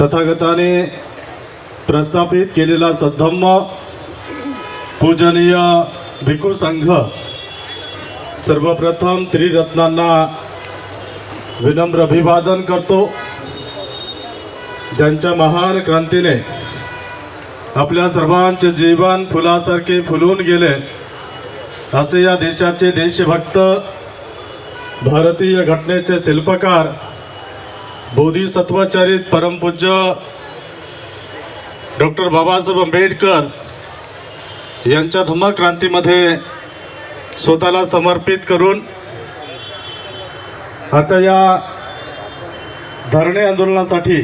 तथागताने प्रस्थापित केलेला सद्धम्म पूजनीय भिकू संघ सर्वप्रथम त्रिरत्नांना विनम्र अभिवादन करतो. ज्यांच्या महान क्रांतीने आपल्या सर्वांचे जीवन फुलासारखे फुलून गेले असे या देशाचे देशभक्त भारतीय घटनेचे शिल्पकार बोधिसत्वचरित परमपूज्य डॉक्टर बाबासाहेब आंबेडकर यांच्या धम्मक्रांतीमध्ये स्वतःला समर्पित करून आजच्या या धरणे आंदोलनासाठी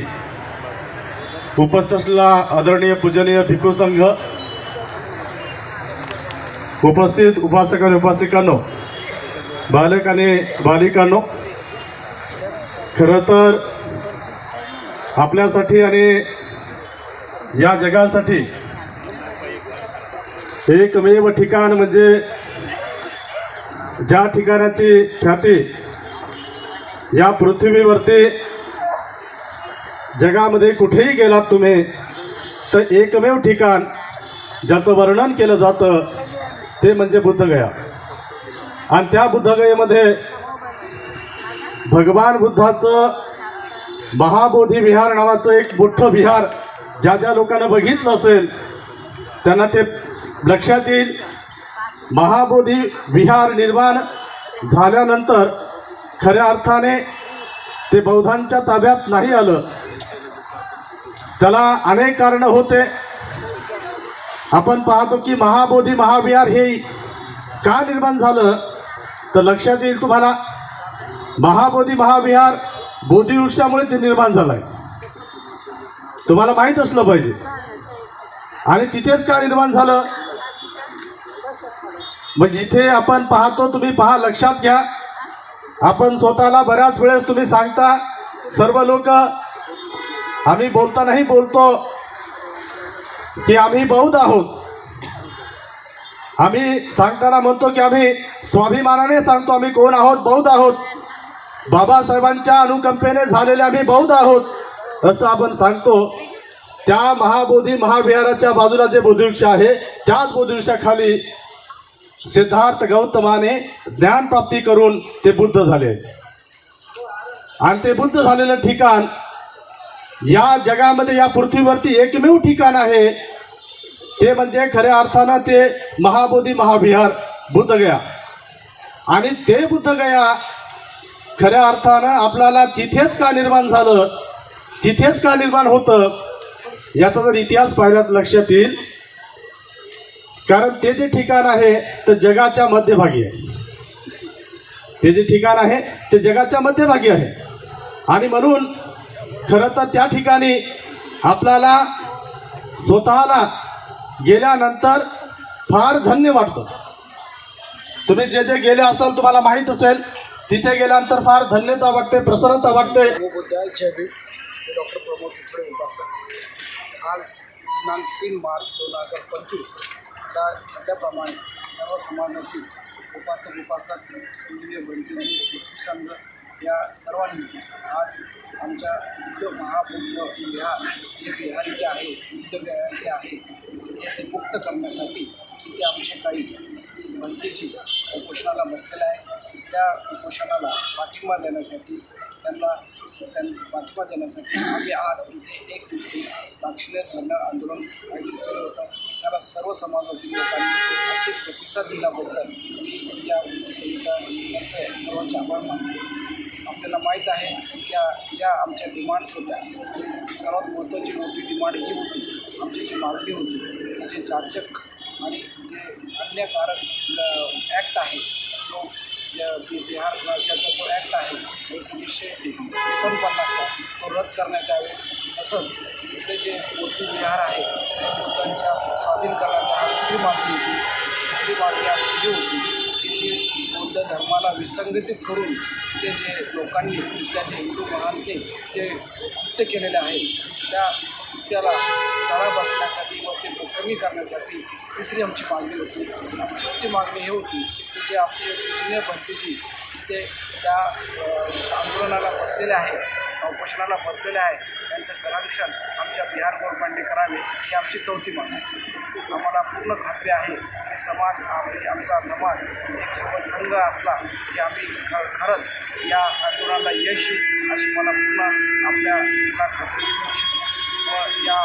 उपस्थितला आदरणीय पूजनीय भिकू संघ उपस्थित उपासक आणि उपासिकांनो बालक आणि बालिकांनो खरं तर आपल्यासाठी आणि या जगासाठी एकमेव ठिकाण म्हणजे ज्या ठिकाणाची ख्याती या पृथ्वीवरती जगामध्ये कुठेही गेलात तुम्ही तर एकमेव ठिकाण ज्याचं वर्णन केलं जातं ते म्हणजे बुद्धगया. आणि त्या बुद्धगयेमध्ये भगवान बुद्धाचं महाबोधी विहार नावाचं एक मोठं विहार ज्या ज्या लोकांना बघितलं असेल त्यांना ते लक्षात येईल. महाबोधी विहार निर्माण झाल्यानंतर खऱ्या अर्थाने ते बौद्धांच्या ताब्यात नाही आलं. त्याला अनेक कारणं होते. आपण पाहतो की महाबोधी महाविहार हे का निर्माण झालं? तर लक्षात येईल तुम्हाला महाबोधी महाविहार बोधिवृक्षामुळे ते निर्माण झालंय. तुम्हाला माहीत असलं पाहिजे. आणि तिथेच का निर्माण झालं? मग इथे आपण पाहतो तुम्ही पहा लक्षात घ्या. आपण स्वतःला बऱ्याच वेळेस तुम्ही सांगता सर्व लोक आम्ही बोलतानाही बोलतो की आम्ही बौद्ध आहोत. आम्ही सांगताना म्हणतो की आम्ही स्वाभिमानाने सांगतो आम्ही कोण आहोत? बौद्ध आहोत. बाबासाहेबांच्या अनुकंपेने झालेले आम्ही बौद्ध आहोत असं आपण सांगतो. त्या महाबोधी महाविहाराच्या बाजूला जे बोधिवृक्ष आहे त्याच बोधिवृक्षाखाली सिद्धार्थ गौतमाने ज्ञानप्राप्ती करून ते बुद्ध झाले. आणि ते बुद्ध झालेलं ठिकाण या जगामध्ये या पृथ्वीवरती एकमेव ठिकाण आहे. ते म्हणजे खऱ्या अर्थानं ते महाबोधी महाविहार बुद्धगया. आणि ते बुद्धगया खऱ्या अर्थानं आपल्याला तिथेच का निर्माण झालं? तिथेच का निर्माण होतं? याचा जर इतिहास पाहिल्यात लक्षात येईल. कारण ते जे ठिकाण आहे ते जगाच्या मध्यभागी आहे. ते जे ठिकाण आहे ते जगाच्या मध्यभागी आहे. आणि म्हणून खरं तर त्या ठिकाणी आपल्याला स्वतःला गेल्यानंतर फार धन्य वाटतं. तुम्ही जे जे गेले असाल तुम्हाला माहीत असेल तिथे गेल्यानंतर फार धन्यता वाटते प्रसन्नता वाटते. हो, डॉक्टर प्रमोद सुथडे उपासक. आज दिनांक तीन मार्च दोन हजार पंचवीस. ला म्हटल्याप्रमाणे सर्व समाजातील उपासक उपासक केंद्रीय बनतेजी संघ या सर्वांनी आज आमच्या बुद्ध महाबुद्ध विहार जे बिहार इथे आहे बुद्ध विहार इथे आहे तिथे ते मुक्त करण्यासाठी तिथे आमचे काही भंतेशी उपोषणाला बसलेले आहे त्या उपोषणाला पाठिंबा देण्यासाठी त्यांना त्यांना पाठिंबा देण्यासाठी आम्ही आज इथे एक दिवशी दाक्षिण्य धरणं आंदोलन आयोजित केलं होतं. त्याला सर्व समाजातील लोकांनी अगदी प्रतिसाद दिल्याबद्दल मी या संहितातर्फे सर्वांचे आभार मानतो. आपल्याला माहीत आहे त्या ज्या आमच्या डिमांड्स होत्या सर्वात महत्त्वाची मोठी डिमांड ही होती आमची जी मागणी होती जे जाचक आणि जे अन्यकारक ॲक्ट आहे बिहार राज्याचा जो ॲक्ट आहे एकोणीसशे एकोणपन्नासचा तो रद्द करण्यात यावे. तसंच इथले जे बौद्ध विहार आहे त्यांच्या स्वाधीन करण्याचा हा दुसरी मागणी होती. तिसरी मागणी आमची ही होती की जी बौद्ध धर्माला विसंगतित करून तिथे जे लोकांनी तिथल्या जे हिंदू महानते जे कृत्य केलेले आहे त्या कृत्याला तळा बसण्यासाठी व ते कमी करण्यासाठी तिसरी आमची मागणी होती. आणि चौथी मागणी ही होती जे आमचे जुने भरतीची तिथे त्या आंदोलनाला बसलेले आहे उपोषणाला बसलेले आहे त्यांचं संरक्षण आमच्या बिहार गव्हर्नमेंटने करावे ही आमची चौथी मागणी आहे. आम्हाला पूर्ण खात्री आहे की समाज आम्ही आमचा समाज एक सोबत संघ असला की आम्ही ख खरंच या आंदोलनाला यश येईल अशी मला पूर्ण आपल्याला खात्री देऊ इच्छितो व या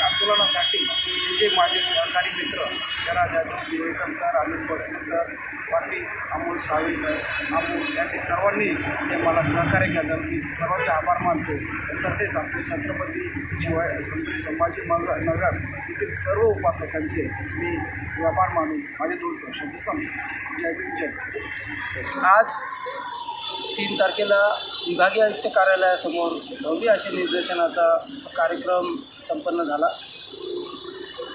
आंदोलनासाठी जे जे माझे सहकारी मित्र शरा जाधव दिवेकर सर अनिल भोसले सर पाटील अमोल साळवी अमोल यांनी सर्वांनी ते मला सहकार्य केलं. मी सर्वांचे आभार मानतो. तसेच आपले छत्रपती शिवाय छत्रपती संभाजी मग नगर येथील सर्व उपासकांचे मी व्यापार मानून माझे दोन शब्द समजतो जय भीम जय आज तीन तारखेला विभागीय आयुक्त कार्यालयासमोर भव्य असे निदर्शनाचा कार्यक्रम संपन्न झाला.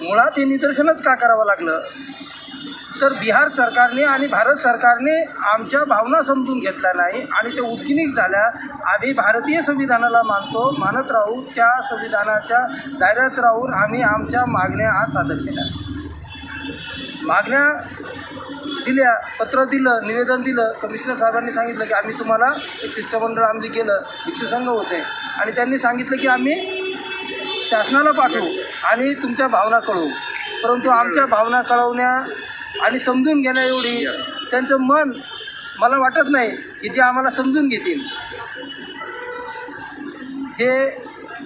मुळात हे निदर्शनच का करावं लागलं? तर बिहार सरकारने आणि भारत सरकारने आमच्या भावना समजून घेतल्या नाही आणि ते उत्किनिक झाल्या. आम्ही भारतीय संविधानाला मानतो मानत राहू त्या संविधानाच्या दायऱ्यात राहून आम्ही आमच्या मागण्या आज सादर केल्या. मागण्या दिल्या पत्र दिलं निवेदन दिलं. कमिशनर साहेबांनी सांगितलं की आम्ही तुम्हाला एक शिष्टमंडळ आम्ही केलं भिक्षू संघ होते. आणि त्यांनी सांगितलं की आम्ही शासनाला पाठवू आणि तुमच्या भावना कळवू. परंतु आमच्या भावना कळवण्या आणि समजून घेण्या एवढी त्यांचं मन मला वाटत नाही की जे आम्हाला समजून घेतील. हे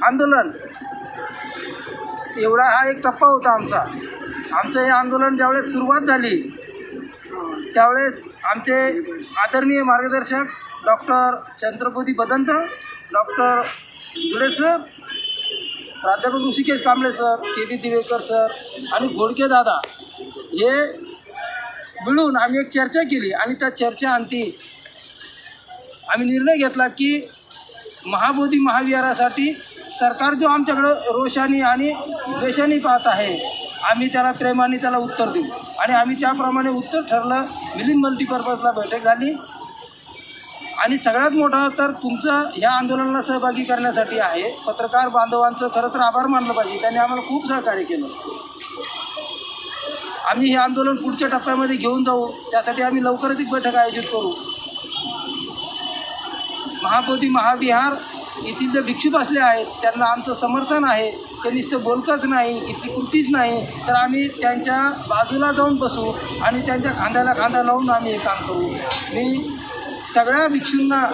आंदोलन एवढा हा एक टप्पा होता आमचा. आमचं हे आंदोलन ज्यावेळेस सुरुवात झाली त्यावेळेस आमचे आदरणीय मार्गदर्शक doctor Chandrapati Badant doctor Gude sir प्राध्यापक Hrishikesh Kamble sir K B Divekar sir आणि घोडके दादा हे मिळून आम्ही एक चर्चा केली आणि त्या चर्चेअंती आम्ही निर्णय घेतला की महाबोधी महाविहारासाठी सरकार जो आमच्याकडं रोषाने आणि द्वेषाने पाहत आहे आम्ही त्याला प्रेमाने त्याला उत्तर देऊ. आणि आम्ही त्याप्रमाणे उत्तर ठरलं मिलिंद मल्टीपर्पजला बैठक झाली. आणि सगळ्यात मोठा तर तुमचं ह्या आंदोलनाला सहभागी करण्यासाठी आहे. पत्रकार बांधवांचं खरं तर आभार मानलं पाहिजे. त्यांनी आम्हाला खूप सहकार्य केलं. आम्ही हे आंदोलन पुढच्या टप्प्यामध्ये घेऊन जाऊ. त्यासाठी आम्ही लवकरच एक बैठक आयोजित करू. महाबोधी महाविहार येथील जे भिक्षुक बसले आहेत त्यांना आमचं समर्थन आहे. ते नुसतं बोलकंच नाही इथली कृतीच नाही. तर आम्ही त्यांच्या बाजूला जाऊन बसू आणि त्यांच्या खांद्याला खांदा लावून आम्ही हे काम करू. मी सगळ्या भिक्षूंना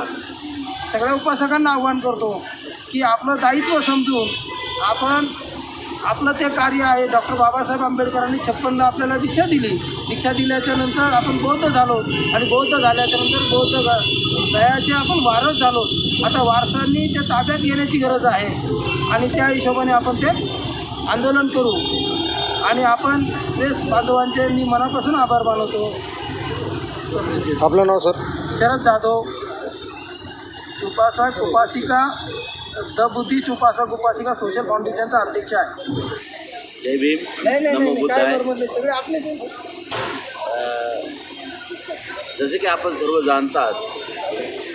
सगळ्या उपासकांना आव्हान करतो की आपलं दायित्व समजून आपण आपलं ते कार्य आहे. डॉक्टर बाबासाहेब आंबेडकरांनी छप्पन्न आपल्याला दीक्षा दिली. दीक्षा दिल्याच्या नंतर आपण बौद्ध झालो. आणि बौद्ध झाल्याच्यानंतर बौद्ध दयाचे आपण वारस झालो. आता वारसांनी ते ताब्यात घेण्याची गरज आहे. आणि त्या हिशोबाने आपण ते आंदोलन करू. आणि आपण प्रेस बांधवांचे मी मनापासून आभार मानवतो आपलं नाव सर? शरद जाधव. उपासक उपासिका. द बुद्धिस्ट उपासक उपासिका सोशल फाउंडेशनचा अध्यक्ष आहे. जय भीम. नाही नाही नमो नाही बुद्धाय. काय बरोबर नाही सगळे आपले ते. जसे की आपण सर्व जाणतात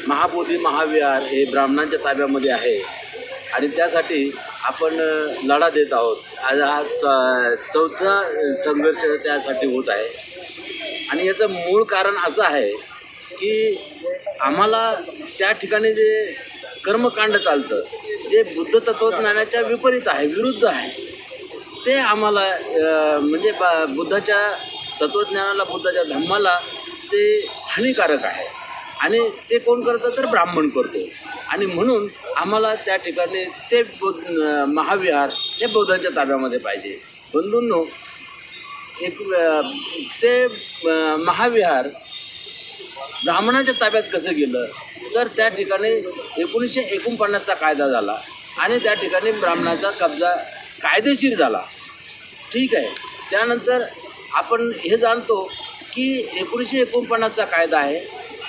महाबोधी महाविहार हे ब्राह्मणांच्या ताब्यामध्ये आहे. आणि त्यासाठी आपण अ, लढा देत आहोत. आज हा च- चौथा संघर्ष त्यासाठी होत आहे. आणि याचं मूळ कारण असं आहे की आम्हाला त्या ठिकाणी जे कर्मकांड चालतं. जे बुद्ध तत्त्वज्ञानाच्या विपरीत आहे विरुद्ध आहे ते आम्हाला म्हणजे बा बुद्धाच्या तत्त्वज्ञानाला बुद्धाच्या धम्माला ते हानिकारक आहे. आणि ते कोण करतं तर ब्राह्मण करतो. आणि म्हणून आम्हाला त्या ठिकाणी ते महाविहार हे बौद्धांच्या ताब्यामध्ये पाहिजे. बंधूंनो एक ते महाविहार ब्राह्मणाच्या ताब्यात कसं गेलं? तर त्या ठिकाणी एकोणीसशे एकोणपन्नासचा कायदा झाला आणि त्या ठिकाणी ब्राह्मणाचा कब्जा कायदेशीर झाला. ठीक आहे. त्यानंतर आपण हे जाणतो की एकोणीसशे एकोणपन्नासचा कायदा आहे.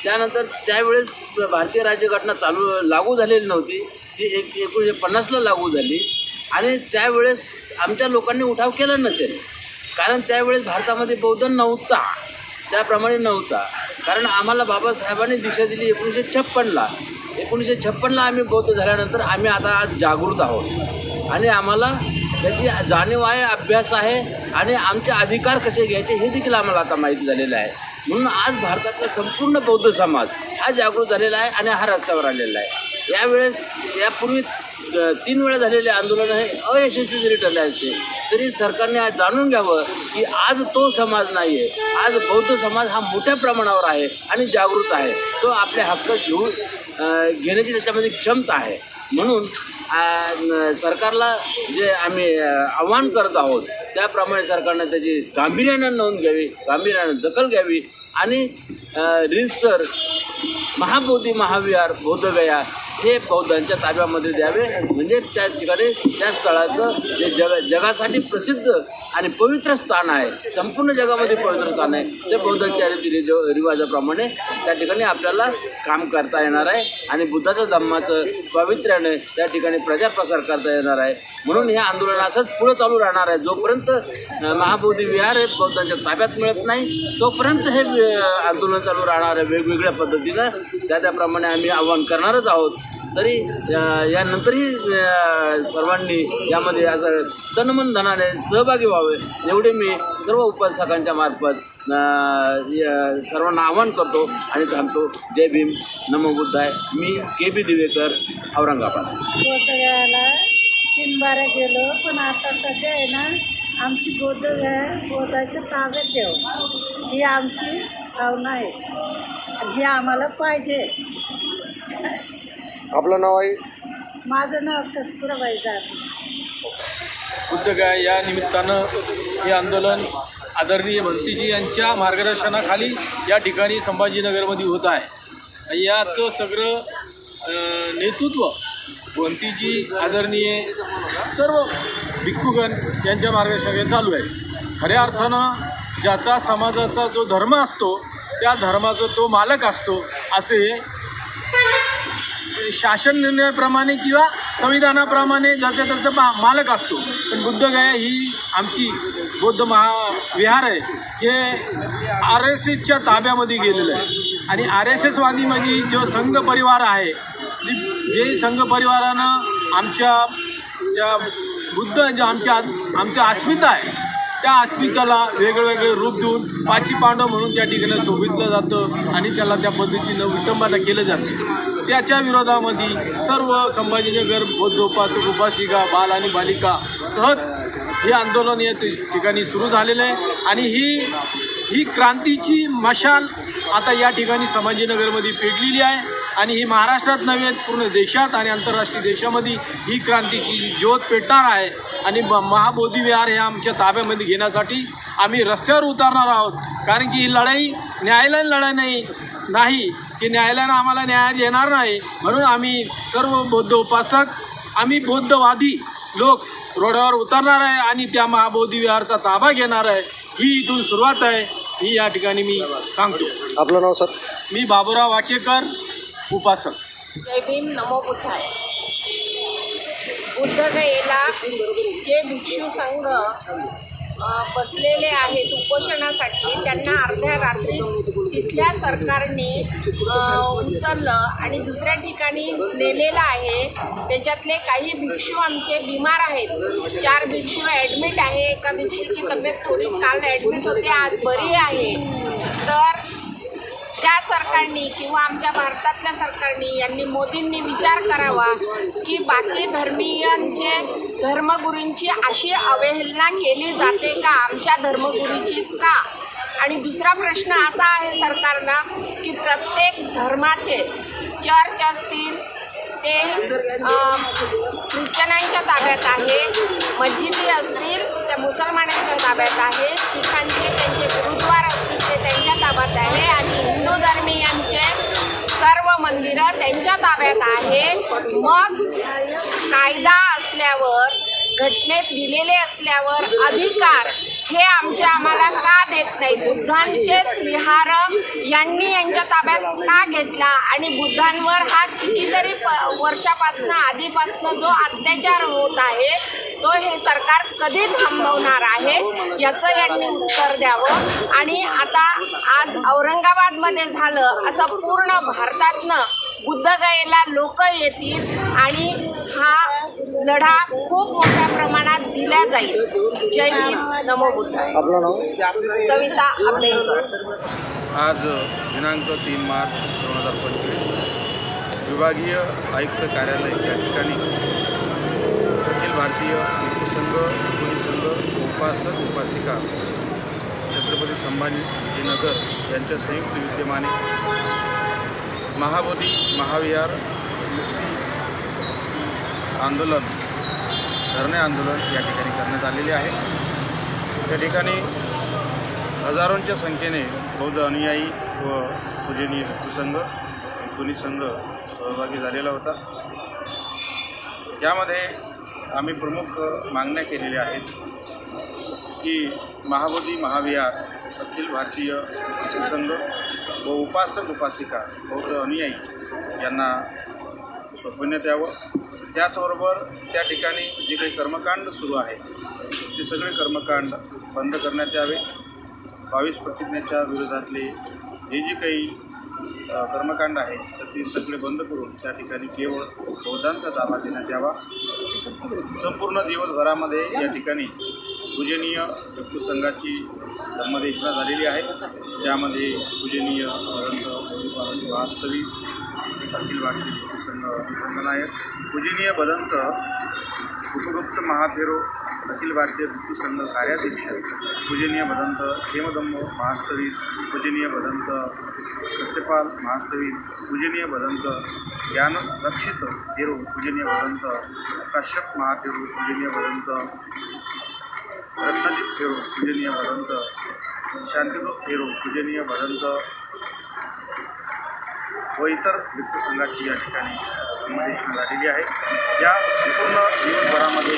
त्यानंतर त्यावेळेस भारतीय राज्यघटना चालू लागू झालेली नव्हती. ती एक एकोणीसशे पन्नासला लागू झाली. आणि त्यावेळेस आमच्या लोकांनी उठाव केला नसेल. कारण त्यावेळेस भारतामध्ये बौद्ध नव्हता. त्याप्रमाणे नव्हता. कारण आम्हाला बाबासाहेबांनी दिशा दिली एकोणीसशे छप्पनला. एकोणीसशे छप्पनला आम्ही बौद्ध झाल्यानंतर आम्ही आता आज जागृत आहोत. आणि आम्हाला त्याची जाणीव आहे अभ्यास आहे आणि आमचे अधिकार कसे घ्यायचे हे देखील आम्हाला आता माहिती झालेलं आहे. म्हणून आज भारतातला संपूर्ण बौद्ध समाज हा जागृत झालेला आहे आणि हा रस्त्यावर आलेला आहे. यावेळेस यापूर्वी तीन वेळा झालेले आंदोलन हे अयशस्वी जरी ठरले असते. तरी सरकारने आज जाणून घ्यावं की आज तो समाज नाही आहे आज बौद्ध समाज हा मोठ्या प्रमाणावर आहे आणि जागृत आहे. तो आपले हक्क घेऊन घेण्याची त्याच्यामध्ये क्षमता आहे. म्हणून सरकारला जे आम्ही आव्हान करत आहोत त्याप्रमाणे सरकारनं त्याची गांभीर्यानं नोंद घ्यावी गांभीर्यानं दखल घ्यावी आणि अ, रीतसर महाबोधी महाविहार बौद्धगया हे बौद्धांच्या ताब्यामध्ये द्यावे. म्हणजे त्या ठिकाणी त्या स्थळाचं जे जग जगासाठी प्रसिद्ध आणि पवित्र स्थान आहे संपूर्ण जगामध्ये पवित्र स्थान आहे ते बौद्धांच्या रीती रिवाजाप्रमाणे त्या ठिकाणी आपल्याला काम करता येणार आहे. आणि बुद्धाचं धम्माचं पावित्र्याने त्या ठिकाणी प्रचारप्रसार करता येणार आहे. म्हणून हे आंदोलन असंच पुढं चालू राहणार आहे. जोपर्यंत महाबोधी विहार हे बौद्धांच्या ताब्यात मिळत नाही तोपर्यंत हे आंदोलन चालू राहणार आहे वेगवेगळ्या पद्धतीनं. त्या त्याप्रमाणे आम्ही आव्हान करणारच आहोत. तरी यानंतरही सर्वांनी यामध्ये असं तनमन धनाने सहभागी व्हावे एवढे मी सर्व उपासकांच्या मार्फत सर्वांना आवाहन करतो आणि थांबतो. जय भीम. नमो बुद्धाय. मी के बी दिवेकर औरंगाबाद. बोधगयाला तीन बारा गेलो पण आता सध्या आहे ना आमची बोधगया बोधाच्या ताब्यात देव. ही आमची भावना आहे. ही आम्हाला पाहिजे. आपलं नाव आहे? माझं नाव कस्तुराबाई जाधव. बुद्धगया या निमित्तानं हे आंदोलन आदरणीय भंतीजी यांच्या मार्गदर्शनाखाली या ठिकाणी संभाजीनगरमध्ये होत आहे. याचं सगळं अं, नेतृत्व भंतीजी आदरणीय सर्व भिक्खुगण यांच्या मार्गदर्शनाखाली चालू आहे. खऱ्या अर्थानं ज्याचा समाजाचा जो धर्म असतो त्या धर्माचा तो मालक असतो असे शासन निर्णयाप्रमाणे किंवा संविधानाप्रमाणे ज्याच्या त्याचा पा मालक असतो. पण बुद्धगया ही आमची बौद्ध महाविहार आहे. हे आर एस एसच्या ताब्यामध्ये गेलेलं आहे. आणि आर एस एसवादीमध्ये जो संघ परिवार आहे जे संघ परिवारानं आमच्या ज्या बुद्ध जे आमच्या आमच्या अस्मिता आहे त्या अस्मिताला वेगवेगळे रूप देऊन पाची पांडव म्हणून त्या ठिकाणी शोभितलं जातं आणि त्याला त्या पद्धतीनं विटंबना केलं जातं. त्याच्या विरोधामध्ये सर्व संभाजीनगर बौद्ध उपासक उपासिका बाल आणि बालिका सहज हे आंदोलन या ठिकाणी सुरू झालेलं आहे. आणि ही ही क्रांतीची मशाल आता या ठिकाणी संभाजीनगरमध्ये पेटलेली आहे. आणि ही महाराष्ट्रात नव्हे पूर्ण देशात आणि आंतरराष्ट्रीय देशामध्ये ही क्रांतीची ज्योत पेटणार आहे. आणि म- महाबोधी विहार हे आमच्या ताब्यामध्ये घेण्यासाठी आम्ही रस्त्यावर उतरणार आहोत. कारण की ही लढाई न्यायालयीन लढाई नाही नाही की न्यायालयानं आम्हाला न्याय देणार नाही. म्हणून आम्ही सर्व बौद्ध उपासक आम्ही बौद्धवादी लोक रोडावर उतरणार आहे आणि त्या महाबोधी विहारचा ताबा घेणार आहे. ही इथून सुरुवात आहे. ही या ठिकाणी मी सांगतो. आपलं नाव सर? मी बाबुराव वाकेकर उपासक. जय भीम नमो बुद्धाय. बुद्धगयेला जे भिक्षू संघ बसलेले आहेत उपोषणासाठी त्यांना अर्ध्या रात्री तिथल्या सरकारने उचललं आणि दुसऱ्या ठिकाणी नेलेलं आहे. त्याच्यातले काही भिक्षू आमचे बिमार आहेत. चार भिक्षू ॲडमिट आहे. एका भिक्षूची तब्येत थोडी काल ॲडमिट होते आज बरी आहे. तर त्या सरकारनी किंवा आमच्या भारतातल्या सरकारनी यांनी मोदींनी विचार करावा की बाकी धर्मीयांचे धर्मगुरूंची अशी अवहेलना केली जाते का आमच्या धर्मगुरूची का? आणि दुसरा प्रश्न असा आहे सरकारला की प्रत्येक धर्माचे चर्च असतील ते ख्रिश्चनांच्या ताब्यात आहे मस्जिदी असतील त्या मुसलमानांच्या ताब्यात आहे शिखांचे त्यांचे गुरुद्वार असतील ते त्यांच्या ताब्यात आहे आणि हिंदू सर्व मंदिरं त्यांच्या ताब्यात आहेत. मग कायदा असल्यावर घटनेत दिलेले असल्यावर अधिकार हे आमचे आम्हाला का देत नाही? बुद्धांचेच विहार यांनी यांच्या ताब्यात का घेतला? आणि बुद्धांवर हा कितीतरी प वर्षापासनं आधीपासनं जो अत्याचार होत आहे तो हे सरकार कधी थांबवणार आहे? याचं यांनी उत्तर द्यावं. आणि आता आज औरंगाबादमध्ये झालं असं पूर्ण भारतातनं बुद्धगयेला लोक येतील आणि हा लढा खूप मोठ्या प्रमाणात दिला जाईल. जय भीम नमो बुद्धाय आपलं नाव? सविता आंबेडकर. आज दिनांक तीन मार्च दोन हजार पंचवीस विभागीय आयुक्त कार्यालय या ठिकाणी अखिल भारतीय भिक्खू संघ भिक्खुनी संघ उपासक उपासिका छत्रपती संभाजीनगर यांच्या संयुक्त विद्यमाने महाबोधी महाविहार मुक्ती आंदोलन धरणे आंदोलन या ठिकाणी करण्यात आलेले आहे. त्या ठिकाणी हजारोंच्या संख्येने बौद्ध अनुयायी व पूजनीय संघ भिक्खुनी संघ सहभागी झालेला होता. यामध्ये आम्ही प्रमुख मागण्या केलेल्या आहेत की महाबोधी महाविहार अखिल भारतीय संघ व उपासक उपासिका बौद्ध अनुयायी यांना सोपवण्यात यावं. त्याचबरोबर त्या ठिकाणी जे काही कर्मकांड सुरू आहे ते सगळे कर्मकांड बंद करण्यात यावे. बावीस प्रतिज्ञेच्या विरोधातले हे जे काही कर्मकांड आहे तर ते सगळे बंद करून त्या ठिकाणी केवळ बौद्धांचा ताबा देण्यात यावा. संपूर्ण दिवसभरामध्ये या ठिकाणी पूजनीय भिक्खू संघाची धर्मदेशना झालेली आहे. त्यामध्ये पूजनीय भदंत वास्तविक अखिल भारतीय भिक्खू संघ संघनायक पूजनीय भदंत उपगुप्त महाथेरो, अखिल भारतीय भिक्खू संघ कार्याध्यक्ष, पूजनीय भदंत हेमदम्म महास्तवीर पूजनीय भदंत सत्यपाल महास्तवीर पूजनीय भदंत ज्ञान रक्षित थेरो, पूजनीय भदंत कश्यप महाथेरो, पूजनीय भदंत रत्नदीप थेरो, पूजनीय भदंत शांतिदूत थेरो, पूजनीय भदंत व इतर भिक्खू संघाची या ठिकाणी धर्मदेशना झालेली आहे. या संपूर्ण दिवसभरामध्ये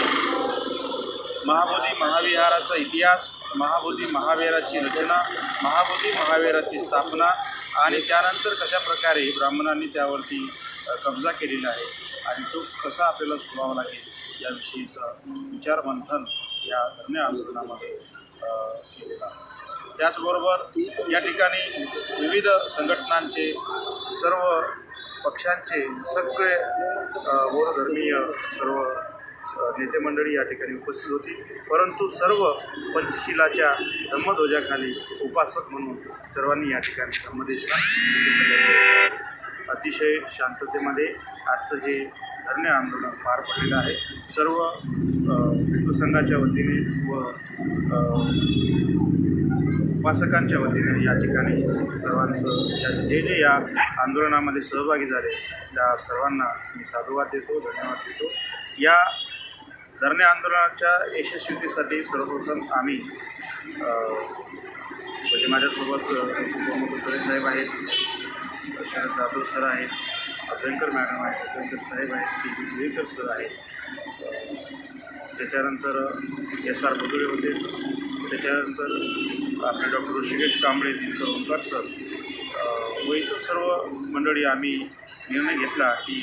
महाबोधी महाविहाराचा इतिहास महाबोधी महाविहाराची रचना महाबोधी महाविहाराची स्थापना आणि त्यानंतर कशा प्रकारे ब्राह्मणांनी त्यावरती कब्जा केलेला आहे आणि तो कसा आपल्याला सोडावा लागेल याविषयीचं विचारमंथन या धरणे आंदोलनामध्ये केलेला केलेलं आहे. त्याचबरोबर या ठिकाणी विविध संघटनांचे सर्व पक्षांचे सगळे अ, बौद्धधर्मीय सर्व नेतेमंडळी नेते मंडळी या ठिकाणी उपस्थित होती. परंतु सर्व पंचशिलाच्या धम्मध्वजाखाली उपासक म्हणून सर्वांनी या ठिकाणी धर्मदेशना अतिशय शांततेमध्ये आजचं हे धरणे आंदोलन पार पडलेलं आहे. सर्व हिंदू संघाच्या वतीने व उपासकांच्या वतीने या ठिकाणी सर्वांचं या जे जे या आंदोलनामध्ये सहभागी झाले त्या सर्वांना मी साधुवाद देतो धन्यवाद देतो. या धरणे आंदोलनाच्या यशस्वीतेसाठी सर्वप्रथम आम्ही म्हणजे माझ्यासोबत उपमुख्यमंत्री साहेब आहेत शरद जाधव सर आहेत अभ्यंकर मॅडम आहेत अभ्यंकर साहेब आहेत टी बी विवेकर सर आहेत. त्याच्यानंतर एस आर बदुळे होते. त्याच्यानंतर आपले डॉक्टर ऋषिकेश कांबळे दिनकर ओंकार सर. व इतर सर्व मंडळी आम्ही निर्णय घेतला की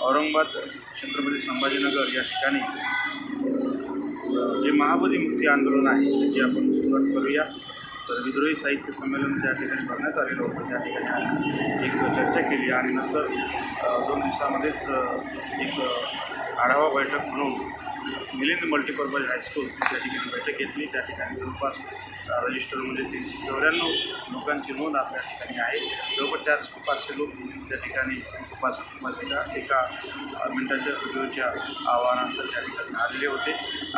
औरंगाबाद छत्रपती संभाजीनगर या ठिकाणी जे महाबोधी मुक्ती आंदोलन आहे त्याची आपण सुरुवात करूया. तर विद्रोही साहित्य संमेलन त्या ठिकाणी भरण्यात आलेलं होतं. त्या ठिकाणी एक चर्चा केली आणि नंतर दोन दिवसामध्येच एक आढावा बैठक म्हणून मिलिंद मल्टीपर्पज हायस्कूल त्या ठिकाणी बैठक घेतली. त्या ठिकाणी जवळपास रजिस्टरमध्ये म्हणजे तीनशे चौऱ्याण्णव लोकांची नोंद आपल्या ठिकाणी आहे. जवळपास चारशे पाचशे लोक त्या ठिकाणी उपास उपासिका एका मिनटाच्या मिनिटाच्या व्हिडिओच्या आव्हानानंतर त्या ठिकाणी आलेले होते.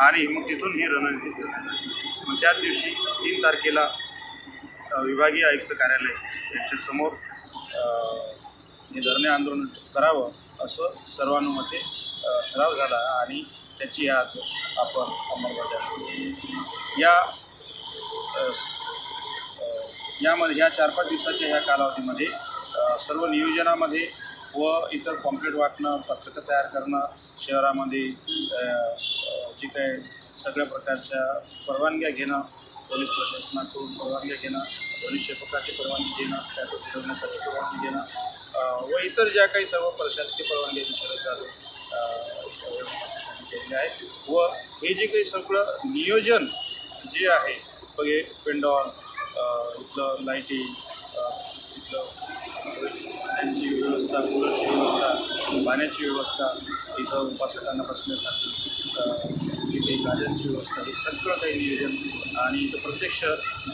आणि मग तिथून ही रणनीती ठरवण्यात आली. मग त्याच दिवशी तीन तारखेला विभागीय आयुक्त कार्यालय यांच्यासमोर हे धरणे आंदोलन करावं असं सर्वानुमते ठराव झाला. आणि त्याची आज आपण अंमलबजावणी या यामध्ये ह्या चार पाच दिवसाच्या ह्या कालावधीमध्ये सर्व नियोजनामध्ये व इतर कॉम्प्लेट वाटणं पत्रकं तयार करणं शहरामध्ये जे काय सगळ्या प्रकारच्या परवानग्या घेणं पोलीस प्रशासनाकडून परवानग्या घेणं ध्वनिक्षेपकाची परवानगी घेणं त्यातून फिरवण्यासाठी परवानगी घेणं व इतर ज्या काही सर्व प्रशासकीय परवानगी शरद केलेले आहेत. व हे जे काही सगळं नियोजन जे आहे बघे पेंडॉल इथलं लाईटिंग इथलं त्यांची व्यवस्था कूलरची व्यवस्था पाण्याची व्यवस्था इथं उपासकांना बसण्यासाठी जी काही गाड्यांची व्यवस्था हे सगळं काही नियोजन आणि इथं प्रत्यक्ष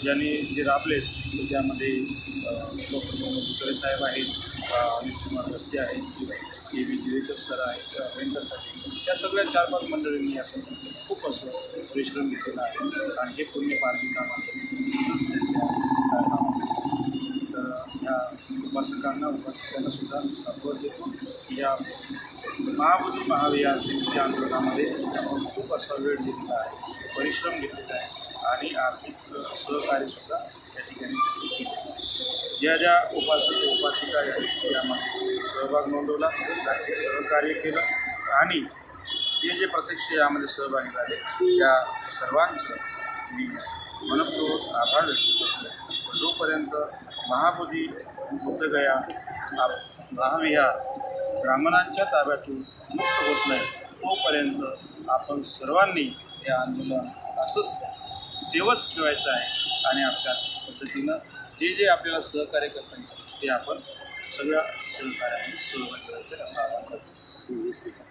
ज्यांनी जे राबलेत त्यामध्ये डॉक्टर मोहम्मद साहेब आहेत अनिल कुमार रस्ते आहेत के व्ही दिवेकर सर आहेत अ, व्यंकट या सगळ्या चार पाच मंडळींनी असं खूप असं परिश्रम घेतलेला आहे. आणि हे पुण्य पारधी काम आहे. तर ह्या उपासकांना उपासकांना सुद्धा साथवर देतो. या महाबोधी महाविहार विमुक्ती आंदोलनामध्ये खूप असा वेळ दिलेला आहे, परिश्रम घेतलेला आहे आणि आर्थिक सहकार्यसुद्धा या ठिकाणी ज्या उपासक, उपासिका या सहभाग नोंदवला, त्यांचे सहकार्य केलं आणि जे जे प्रत्यक्ष यामध्ये सहभागी झाले त्या सर्वांचं मी मनपूर्वक आभार व्यक्त करतो. जोपर्यंत महाबोधी बुद्धगया महाविहार ब्राह्मणांच्या ताब्यातून मुक्त होत नाही तोपर्यंत आपण सर्वांनी हे आंदोलन असंच देवत ठेवायचं आहे आणि आपल्या पद्धतीनं जे जे आपल्याला सहकार्य करता येईल ते आपण सगळ्या सहकार्याने सहभागी करायचं असं आवाहन करतो.